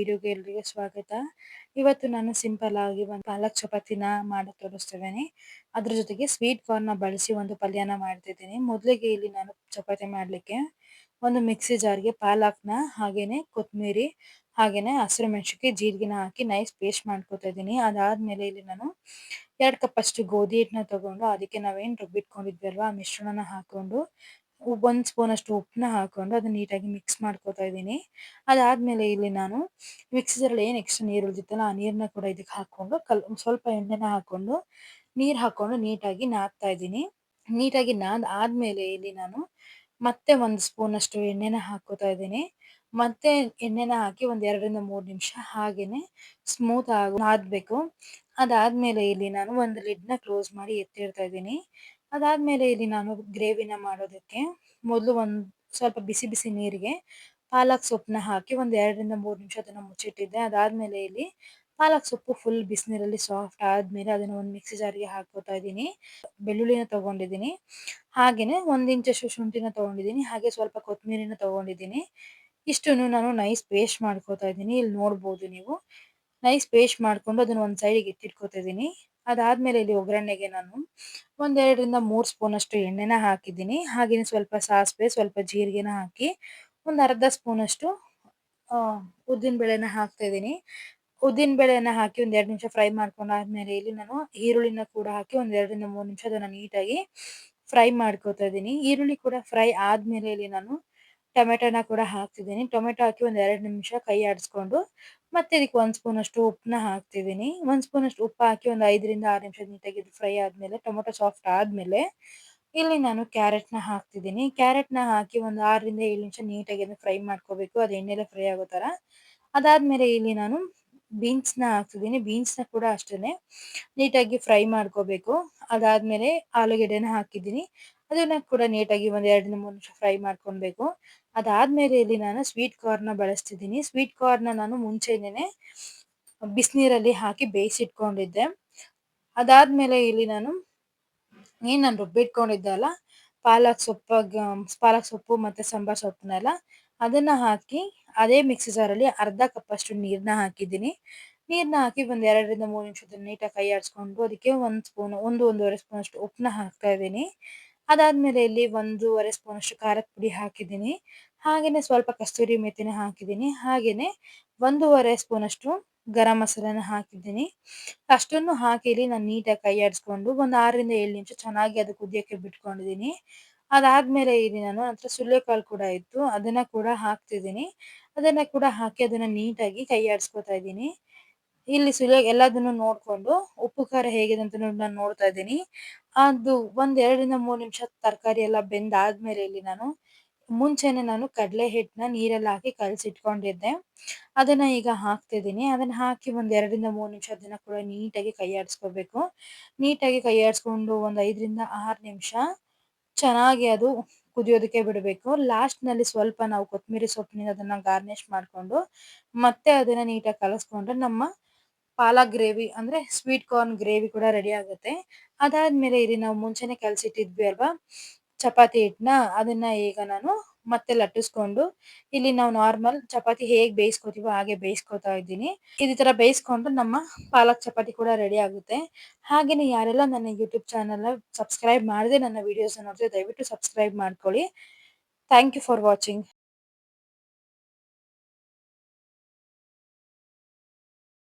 ವಿಡಿಯೋಗೆ ಎಲ್ರಿಗೂ ಸ್ವಾಗತ. ಇವತ್ತು ನಾನು ಸಿಂಪಲ್ ಆಗಿ ಒಂದು ಪಾಲಕ್ ಚಪಾತಿನ ಮಾಡಿ ತೋರಿಸ್ತಿದ್ದೇನೆ. ಅದ್ರ ಜೊತೆಗೆ ಸ್ವೀಟ್ ಕಾರ್ನ್ ಬಳಸಿ ಒಂದು ಪಲ್ಯನ ಮಾಡ್ತಿದ್ದೀನಿ. ಮೊದಲಿಗೆ ಇಲ್ಲಿ ನಾನು ಚಪಾತಿ ಮಾಡ್ಲಿಕ್ಕೆ ಒಂದು ಮಿಕ್ಸಿ ಜಾರ್ಗೆ ಪಾಲಕ್ನ ಹಾಗೇನೆ ಕೊತ್ತಂಬರಿ ಹಾಗೇನೆ ಹಸಿರು ಮೆಣಸಿಗೆ ಜೀರಿಗೆನ ಹಾಕಿ ನೈಸ್ ಪೇಸ್ಟ್ ಮಾಡ್ಕೊತಾ ಇದ್ದೀನಿ ಅದಾದ್ಮೇಲೆ ಇಲ್ಲಿ ನಾನು ಎರಡು ಕಪ್ ಅಷ್ಟು ಗೋಧಿ ಹಿಟ್ಟನ್ನ ತಗೊಂಡು, ಅದಕ್ಕೆ ನಾವೇನು ರುಬ್ಬಿಟ್ಕೊಂಡಿದ್ವಿ ಅಲ್ವಾ, ಆ ಮಿಶ್ರಣನ ಹಾಕೊಂಡು ಒಂದ್ ಸ್ಪೂನ್ ಅಷ್ಟು ಉಪ್ಪನ್ನ ಹಾಕೊಂಡು ಅದನ್ನ ನೀಟಾಗಿ ಮಿಕ್ಸ್ ಮಾಡ್ಕೊತಾ ಇದ್ದೀನಿ. ಅದಾದ್ಮೇಲೆ ಇಲ್ಲಿ ನಾನು ಮಿಕ್ಸಿದಲ್ಲಿ ಏನು ಎಕ್ಸ್ಟ್ರಾ ನೀರು ಉಳಿದಿತ್ತಲ್ಲ ಆ ನೀರನ್ನ ಕೂಡ ಇದಕ್ಕೆ ಹಾಕೊಂಡು ಕಲ್, ಸ್ವಲ್ಪ ಎಣ್ಣೆನ ಹಾಕೊಂಡು ನೀರು ಹಾಕೊಂಡು ನೀಟಾಗಿ ನಾದ್ತಾ ಇದ್ದೀನಿ. ನೀಟಾಗಿ ನಾದ್ ಆದ್ಮೇಲೆ ಇಲ್ಲಿ ನಾನು ಮತ್ತೆ ಒಂದು ಸ್ಪೂನ್ ಅಷ್ಟು ಎಣ್ಣೆನ ಹಾಕೋತಾ ಇದ್ದೀನಿ. ಮತ್ತೆ ಎಣ್ಣೆನ ಹಾಕಿ ಒಂದು ಎರಡರಿಂದ ಮೂರು ನಿಮಿಷ ಹಾಗೇನೆ ಸ್ಮೂತ್ ಆಗಿ ನಾದ್ಬೇಕು. ಅದಾದ್ಮೇಲೆ ಇಲ್ಲಿ ನಾನು ಒಂದು ಲಿಡ್ನ ಕ್ಲೋಸ್ ಮಾಡಿ ಎತ್ತಿಡ್ತಾ ಇದ್ದೀನಿ. ಅದಾದ್ಮೇಲೆ ಇಲ್ಲಿ ನಾನು ಗ್ರೇವಿನ ಮಾಡೋದಕ್ಕೆ ಮೊದಲು ಒಂದು ಸ್ವಲ್ಪ ಬಿಸಿ ಬಿಸಿ ನೀರಿಗೆ ಪಾಲಕ್ ಸೊಪ್ಪನ್ನ ಹಾಕಿ ಒಂದ್ ಎರಡರಿಂದ ಮೂರು ನಿಮಿಷ ಅದನ್ನ ಮುಚ್ಚಿಟ್ಟಿದ್ದೆ. ಅದಾದ್ಮೇಲೆ ಇಲ್ಲಿ ಪಾಲಕ್ ಸೊಪ್ಪು ಫುಲ್ ಬಿಸಿನೀರಲ್ಲಿ ಸಾಫ್ಟ್ ಆದ್ಮೇಲೆ ಅದನ್ನ ಒಂದು ಮಿಕ್ಸಿ ಜಾರಿಗೆ ಹಾಕೋತಾ ಇದ್ದೀನಿ. ಬೆಳ್ಳುಳ್ಳಿನ ತಗೊಂಡಿದ್ದೀನಿ. ಹಾಗೇನೆ ಒಂದ್ ಇಂಚಷ್ಟು ಶುಂಠಿನ ತಗೊಂಡಿದ್ದೀನಿ. ಹಾಗೆ ಸ್ವಲ್ಪ ಕೊತ್ತಂಬರಿನ ತಗೊಂಡಿದ್ದೀನಿ. ಇಷ್ಟನ್ನು ನಾನು ನೈಸ್ ಪೇಸ್ಟ್ ಮಾಡ್ಕೋತಾ ಇದ್ದೀನಿ. ಇಲ್ಲಿ ನೋಡ್ಬೋದು ನೀವು. ನೈಸ್ ಪೇಸ್ಟ್ ಮಾಡ್ಕೊಂಡು ಅದನ್ನ ಒಂದ್ ಸೈಡಿಗೆ ಎತ್ತಿಟ್ಕೋತಾ ಇದ್ದೀನಿ. ಅದಾದ್ಮೇಲೆ ಇಲ್ಲಿ ಒಗ್ಗರಣೆಗೆ ನಾನು ಒಂದೆರಡರಿಂದ ಮೂರು ಸ್ಪೂನ್ ಅಷ್ಟು ಎಣ್ಣೆನ ಹಾಕಿದ್ದೀನಿ. ಹಾಗೇನೆ ಸ್ವಲ್ಪ ಸಾಸಿವೆ, ಸ್ವಲ್ಪ ಜೀರಿಗೆನ ಹಾಕಿ ಒಂದು ಅರ್ಧ ಸ್ಪೂನ್ ಅಷ್ಟು ಉದ್ದಿನ ಬೇಳೆನ ಹಾಕ್ತಾ ಇದ್ದೀನಿ. ಉದ್ದಿನ ಬೇಳೆನ ಹಾಕಿ ಒಂದ್ ಎರಡು ನಿಮಿಷ ಫ್ರೈ ಮಾಡ್ಕೊಂಡಾದ್ಮೇಲೆ ಇಲ್ಲಿ ನಾನು ಈರುಳ್ಳಿನ ಕೂಡ ಹಾಕಿ ಒಂದ್ ಎರಡರಿಂದ ಮೂರು ನಿಮಿಷ ಅದನ್ನು ನೀಟಾಗಿ ಫ್ರೈ ಮಾಡ್ಕೋತಾ ಇದ್ದೀನಿ. ಈರುಳ್ಳಿ ಕೂಡ ಫ್ರೈ ಆದ್ಮೇಲೆ ಇಲ್ಲಿ ನಾನು ಟೊಮೆಟೊನ ಕೂಡ ಹಾಕ್ತಿದ್ದೀನಿ. ಟೊಮೆಟೊ ಹಾಕಿ ಒಂದ್ ಎರಡು ನಿಮಿಷ ಕೈ ಆಡಿಸ್ಕೊಂಡು ಮತ್ತೆ ಇದಕ್ಕೆ ಒಂದ್ ಸ್ಪೂನ್ ಅಷ್ಟು ಉಪ್ಪನ್ನ ಹಾಕ್ತಿದ್ದೀನಿ. ಒಂದ್ ಸ್ಪೂನ್ ಅಷ್ಟು ಉಪ್ಪು ಹಾಕಿ ಒಂದು ಐದರಿಂದ ಆರು ನಿಮಿಷ ನೀಟಾಗಿ ಫ್ರೈ ಆದಮೇಲೆ, ಟೊಮೊಟೊ ಸಾಫ್ಟ್ ಆದಮೇಲೆ ಇಲ್ಲಿ ನಾನು ಕ್ಯಾರೆಟ್ನ ಹಾಕ್ತಿದ್ದೀನಿ. ಕ್ಯಾರೆಟ್ನ ಹಾಕಿ ಒಂದು ಆರರಿಂದ ಏಳು ನಿಮಿಷ ನೀಟಾಗಿ ಅದನ್ನು ಫ್ರೈ ಮಾಡ್ಕೋಬೇಕು. ಅದು ಎಣ್ಣೆಲ್ಲ ಫ್ರೈ ಆಗೋ ತರ ಅದಾದಮೇಲೆ ಇಲ್ಲಿ ನಾನು ಬೀನ್ಸ್ನ ಹಾಕ್ತಿದ್ದೀನಿ. ಬೀನ್ಸ್ನ ಕೂಡ ಅಷ್ಟೇನೆ ನೀಟಾಗಿ ಫ್ರೈ ಮಾಡ್ಕೋಬೇಕು. ಅದಾದ್ಮೇಲೆ ಆಲೂಗೆಡ್ಡೆನ ಹಾಕಿದ್ದೀನಿ. ಅದನ್ನ ಕೂಡ ನೀಟಾಗಿ ಒಂದ್ ಎರಡರಿಂದ ಮೂರು ನಿಮಿಷ ಫ್ರೈ ಮಾಡ್ಕೊಬೇಕು ಅದಾದ್ಮೇಲೆ ಇಲ್ಲಿ ನಾನು ಸ್ವೀಟ್ ಕಾರ್ನ್ ಬಳಸ್ತಿದ್ದೀನಿ. ಸ್ವೀಟ್ ಕಾರ್ನ್ ನಾನು ಮುಂಚೆನೆ ಬಿಸಿನೀರಲ್ಲಿ ಹಾಕಿ ಬೇಯಿಸಿಟ್ಕೊಂಡಿದ್ದೆ. ಅದಾದ್ಮೇಲೆ ಇಲ್ಲಿ ನಾನು ಏನ್ ನಾನು ರುಬ್ಬಿಟ್ಕೊಂಡಿದ್ದೆ ಅಲ್ಲ, ಪಾಲಕ್ ಸೊಪ್ಪು ಪಾಲಕ್ ಸೊಪ್ಪು ಮತ್ತೆ ಸಾಂಬಾರ್ ಸೊಪ್ಪನ್ನೆಲ್ಲ ಅದನ್ನ ಹಾಕಿ ಅದೇ ಮಿಕ್ಸಿ ಜಾರಲ್ಲಿ ಅರ್ಧ ಕಪ್ ಅಷ್ಟು ನೀರ್ನ ಹಾಕಿದ್ದೀನಿ. ನೀರ್ನ ಹಾಕಿ ಒಂದ್ ಎರಡರಿಂದ ಮೂರು ನಿಮಿಷದ ನೀಟಾಗಿ ಕೈ ಆಡಿಸ್ಕೊಂಡು ಅದಕ್ಕೆ ಒಂದ್ ಸ್ಪೂನ್ ಒಂದು ಒಂದೂವರೆ ಸ್ಪೂನ್ ಅಷ್ಟು ಉಪ್ಪನ್ನ ಹಾಕ್ತಾ ಇದ್ದೀನಿ. ಅದಾದ್ಮೇಲೆ ಇಲ್ಲಿ ಒಂದೂವರೆ ಸ್ಪೂನ್ ಅಷ್ಟು ಖಾರದ ಪುಡಿ ಹಾಕಿದ್ದೀನಿ. ಹಾಗೇನೆ ಸ್ವಲ್ಪ ಕಸ್ತೂರಿ ಮೆಥಿನ ಹಾಕಿದ್ದೀನಿ. ಹಾಗೇನೆ ಒಂದೂವರೆ ಸ್ಪೂನ್ ಅಷ್ಟು ಗರಂ ಮಸಾಲಾನ ಹಾಕಿದ್ದೀನಿ. ಅಷ್ಟನ್ನು ಹಾಕಿ ಇಲ್ಲಿ ನಾನು ನೀಟಾಗಿ ಕೈ ಆಡಿಸ್ಕೊಂಡು ಒಂದು ಆರರಿಂದ ಏಳು ನಿಮಿಷ ಚೆನ್ನಾಗಿ ಅದು ಕುದಿಯೋಕ್ಕೆ ಬಿಟ್ಕೊಂಡಿದ್ದೀನಿ. ಅದಾದ್ಮೇಲೆ ಇಲ್ಲಿ ನಾನು ಸುಳ್ಳೆ ಸುಳ್ಳೆಕಾಳು ಕೂಡ ಇತ್ತು. ಅದನ್ನ ಕೂಡ ಹಾಕ್ತಿದ್ದೀನಿ. ಅದನ್ನ ಕೂಡ ಹಾಕಿ ಅದನ್ನ ನೀಟಾಗಿ ಕೈ ಆಡಿಸ್ಕೊತಾ ಇದ್ದೀನಿ. ಇಲ್ಲಿ ಸುಲಿಯಾಗಿ ಎಲ್ಲದನ್ನು ನೋಡ್ಕೊಂಡು ಉಪ್ಪು, ಖಾರ ಹೇಗಿದೆ ಅಂತ ನಾನು ನೋಡ್ತಾ ಇದ್ದೀನಿ. ಅದು ಒಂದ್ ಎರಡರಿಂದ ಮೂರು ನಿಮಿಷ ತರಕಾರಿ ಎಲ್ಲ ಬೆಂದಾದ್ಮೇಲೆ ಇಲ್ಲಿ ನಾನು ಮುಂಚೆನೆ ನಾನು ಕಡಲೆ ಹಿಟ್ಟನ್ನ ನೀರಲ್ಲಿ ಹಾಕಿ ಕಲಸಿಟ್ಕೊಂಡಿದ್ದೆ. ಅದನ್ನ ಈಗ ಹಾಕ್ತಿದ್ದೀನಿ ಅದನ್ನ ಹಾಕಿ ಒಂದ್ ಎರಡರಿಂದ ಮೂರು ನಿಮಿಷ ಅದನ್ನ ಕೂಡ ನೀಟಾಗಿ ಕೈ ಆಡಿಸ್ಕೋಬೇಕು ನೀಟಾಗಿ ಕೈ ಆಡಿಸ್ಕೊಂಡು ಒಂದ್ ಐದರಿಂದ ಆರು ನಿಮಿಷ ಚೆನ್ನಾಗಿ ಅದು ಕುದಿಯೋದಕ್ಕೆ ಬಿಡಬೇಕು. ಲಾಸ್ಟ್ನಲ್ಲಿ ಸ್ವಲ್ಪ ನಾವು ಕೊತ್ತಂಬರಿ ಸೊಪ್ಪಿನಿಂದ ಅದನ್ನ ಗಾರ್ನಿಶ್ ಮಾಡ್ಕೊಂಡು ಮತ್ತೆ ಅದನ್ನ ನೀಟಾಗಿ ಕಲಸ್ಕೊಂಡ್ರೆ ನಮ್ಮ ಪಾಲಕ್ ಗ್ರೇವಿ ಅಂದ್ರೆ ಸ್ವೀಟ್ ಕಾರ್ನ್ ಗ್ರೇವಿ ಕೂಡ ರೆಡಿ ಆಗುತ್ತೆ. ಅದಾದ್ಮೇಲೆ ಇಲ್ಲಿ ನಾವು ಮುಂಚೆನೆ ಕಲಸಿಟ್ಟಿದ್ವಿ ಅಲ್ವಾ? ಚಪಾತಿ ಹಿಟ್ಟನ್ನ ಅದನ್ನ ಈಗ ನಾನು ಮತ್ತೆ ಲಟ್ಟಿಸ್ಕೊಂಡು ಇಲ್ಲಿ ನಾವು ನಾರ್ಮಲ್ ಚಪಾತಿ ಹೇಗ್ ಬೇಯಿಸ್ಕೊತೀವೋ ಹಾಗೆ ಬೇಯಿಸ್ಕೊತಾ ಇದ್ದೀನಿ. ಇದೇ ತರ ಬೇಯಿಸ್ಕೊಂಡು ನಮ್ಮ ಪಾಲಕ್ ಚಪಾತಿ ಕೂಡ ರೆಡಿ ಆಗುತ್ತೆ. ಹಾಗೇನೆ ಯಾರೆಲ್ಲ ನನ್ನ ಯೂಟ್ಯೂಬ್ ಚಾನಲ್ ಸಬ್ಸ್ಕ್ರೈಬ್ ಮಾಡದೆ ನನ್ನ ವಿಡಿಯೋಸ್ ನೋಡ್ತೀವಿ ದಯವಿಟ್ಟು ಸಬ್ಸ್ಕ್ರೈಬ್ ಮಾಡ್ಕೊಳ್ಳಿ. Thank you for watching